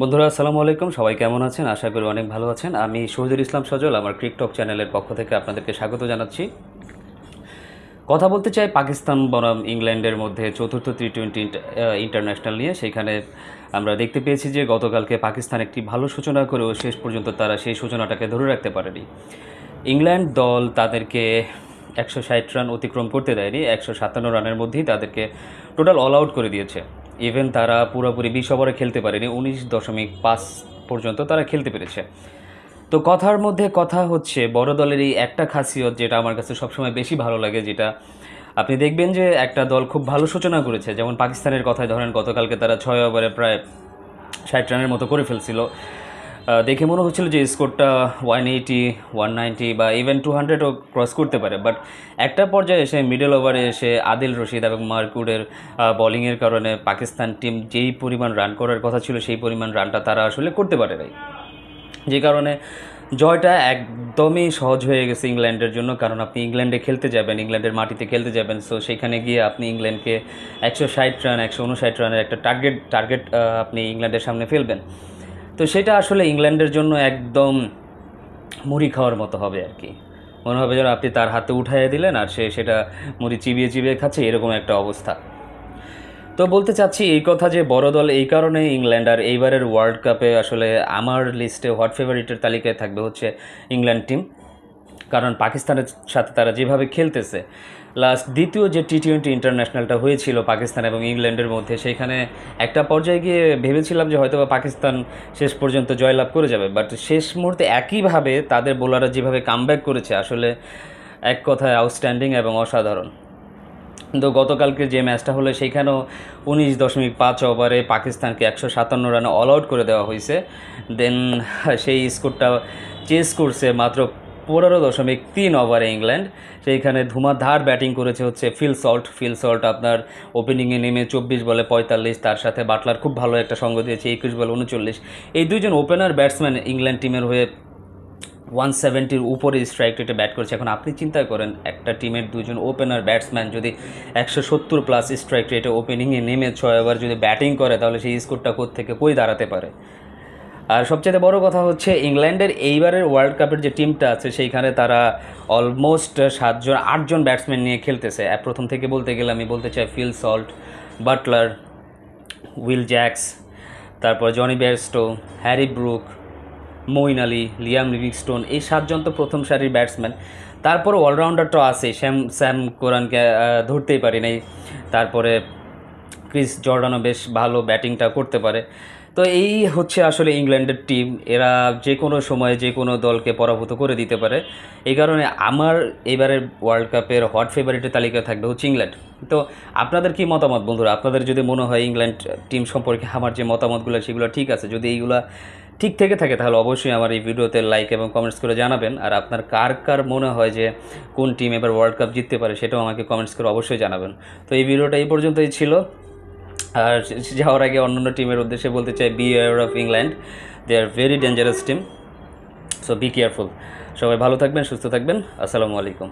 বন্ধুরা, আসসালামু আলাইকুম। সবাই কেমন আছেন? আশা করি অনেক ভালো আছেন। আমি শহীদুল ইসলাম সজল, আমার ক্রিকটক চ্যানেলের পক্ষ থেকে আপনাদেরকে স্বাগত জানাচ্ছি। কথা বলতে চাই পাকিস্তান বনাম ইংল্যান্ডের মধ্যে চতুর্থ টি টোয়েন্টি ইন্টারন্যাশনাল নিয়ে। সেখানে আমরা দেখতে পেয়েছি যে গতকালকে পাকিস্তান একটি ভালো সূচনা করেও শেষ পর্যন্ত তারা সেই সূচনাটাকে ধরে রাখতে পারেনি। ইংল্যান্ড দল তাদেরকে একশো ষাট রান অতিক্রম করতে দেয়নি, একশো সাতান্ন রানের মধ্যেই তাদেরকে টোটাল অল আউট করে দিয়েছে। ইভেন তারা পুরোপুরি বিশ ওভারে খেলতে পারেনি, উনিশ দশমিক পাঁচ পর্যন্ত তারা খেলতে পেরেছে। তো কথার মধ্যে কথা হচ্ছে, বড় দলের এই একটা খাসিয়ত যেটা আমার কাছে সবসময় বেশি ভালো লাগে, যেটা আপনি দেখবেন যে একটা দল খুব ভালো সূচনা করেছে, যেমন পাকিস্তানের কথায় ধরেন, গতকালকে তারা ছয় ওভারে প্রায় ষাট রানের মতো করে ফেলছিল। দেখে মনে হচ্ছিল যে স্কোরটা ওয়ান এইটি ওয়ান নাইনটি বা ইভেন টু হান্ড্রেডও ক্রস করতে পারে। বাট একটা পর্যায়ে এসে মিডল ওভারে এসে আদিল রশিদ এবং মার্কুডের বোলিংয়ের কারণে পাকিস্তান টিম যেই পরিমাণ রান করার কথা ছিল, সেই পরিমাণ রানটা তারা আসলে করতে পারে নাই। যে কারণে জয়টা একদমই সহজ হয়ে গেছে ইংল্যান্ডের জন্য, কারণ আপনি ইংল্যান্ডে খেলতে যাবেন, ইংল্যান্ডের মাটিতে খেলতে যাবেন। সো সেখানে গিয়ে আপনি ইংল্যান্ডকে একশো ষাট রান একশো উনষাট রানের একটা টার্গেট টার্গেট আপনি ইংল্যান্ডের সামনে ফেলবেন। তো সেটা আসলে ইংল্যান্ডের জন্য একদম মুড়ি খাওয়ার মতো হবে আর কি। মনে হবে যেন আপনি তার হাতে উঠাইয়ে দিলেন আর সে সেটা মুড়ি চিবিয়ে চিবিয়ে খাচ্ছে, এরকম একটা অবস্থা। তো বলতে চাচ্ছি, এই কথা যে বড় দল এই কারণে ইংল্যান্ড আর এইবারের ওয়ার্ল্ড কাপে আসলে আমার লিস্টে হোয়াট ফেভারিটের তালিকায় থাকবে হচ্ছে ইংল্যান্ড টিম কারণ পাকিস্তানের সাথে তারা যেভাবে খেলতেছে। লাস্ট দ্বিতীয় যে টি টোয়েন্টি ইন্টারন্যাশনালটা হয়েছিল পাকিস্তান এবং ইংল্যান্ডের মধ্যে, সেখানে একটা পর্যায়ে গিয়ে ভেবেছিলাম যে হয়তো পাকিস্তান শেষ পর্যন্ত জয়লাভ করে যাবে। বাট শেষ মুহূর্তে একইভাবে তাদের বোলাররা যেভাবে কামব্যাক করেছে, আসলে এক কথায় আউটস্ট্যান্ডিং এবং অসাধারণ। কিন্তু গতকালকে যে ম্যাচটা হলো সেইখানেও উনিশ দশমিক পাঁচ ওভারে পাকিস্তানকে একশো সাতান্ন রানে অল আউট করে দেওয়া হয়েছে। দেন সেই স্কোরটা চেস করছে মাত্র পনেরো দশমিক তিন ওভারে ইংল্যান্ড। সেইখানে ধুমাধার ব্যাটিং করেছে হচ্ছে ফিল সল্ট। ফিল সল্ট আপনার ওপেনিংয়ে নেমে চব্বিশ বলে পঁয়তাল্লিশ, তার সাথে বাটলার খুব ভালো একটা সঙ্গ দিয়েছে, একুশ বলে উনচল্লিশ। এই দুইজন ওপেনার ব্যাটসম্যান ইংল্যান্ড টিমের হয়ে ওয়ান সেভেন্টির উপরে স্ট্রাইক রেটে ব্যাট করছে। এখন আপনি চিন্তা করেন, একটা টিমের দুজন ওপেনার ব্যাটসম্যান যদি একশো সত্তর প্লাস স্ট্রাইক রেটে ওপেনিংয়ে নেমে ছয় ওভার যদি ব্যাটিং করে, তাহলে সেই স্কোরটা থেকে কই দাঁড়াতে পারে? আর সবচেয়ে বড় কথা হচ্ছে ইংল্যান্ডের এইবারের ওয়ার্ল্ড কাপের যে টিমটা আছে, সেইখানে তারা অলমোস্ট সাতজন, আটজন ব্যাটসম্যান নিয়ে খেলতেছে। প্রথম থেকে বলতে গেলে আমি বলতে চাই Phil Salt Butler Will Jacks তারপর Jonny Bairstow Harry Brook Moeen Ali Liam Livingstone এই সাতজন তো প্রথম সারির ব্যাটসম্যান তারপরে অলরাউন্ডার তো আছে শ্যাম স্যাম কোরআনকে ধরতেই পারি নাই। তারপরে ক্রিস জর্ডানও বেশ ভালো ব্যাটিংটা করতে পারে। তো এই হচ্ছে আসলে ইংল্যান্ডের টিম এরা যে কোনো সময়ে যে কোনো দলকে পরাভূত করে দিতে পারে। এই কারণে আমার এবারের ওয়ার্ল্ড কাপের হট ফেভারিটের তালিকা থাকবে হচ্ছে ইংল্যান্ড। তো আপনাদের কি মতামত বন্ধুরা? আপনাদের যদি মনে হয় ইংল্যান্ড টিম সম্পর্কে আমার যে মতামতগুলো, সেগুলো ঠিক আছে। যদি এইগুলা ঠিক থেকে থাকে, তাহলে অবশ্যই আমার এই ভিডিওতে লাইক এবং কমেন্টস করে জানাবেন। আর আপনার কার কার মনে হয় যে কোন টিম এবার ওয়ার্ল্ড কাপ জিততে পারে, সেটাও আমাকে কমেন্টস করে অবশ্যই জানাবেন। তো এই ভিডিওটা এই পর্যন্তই ছিল। আর যাওয়ার আগে অন্যান্য টিমের উদ্দেশ্যে বলতে চাই be of England they are very dangerous team so be careful সবাই ভালো থাকবেন, সুস্থ থাকবেন। আসসালামু আলাইকুম।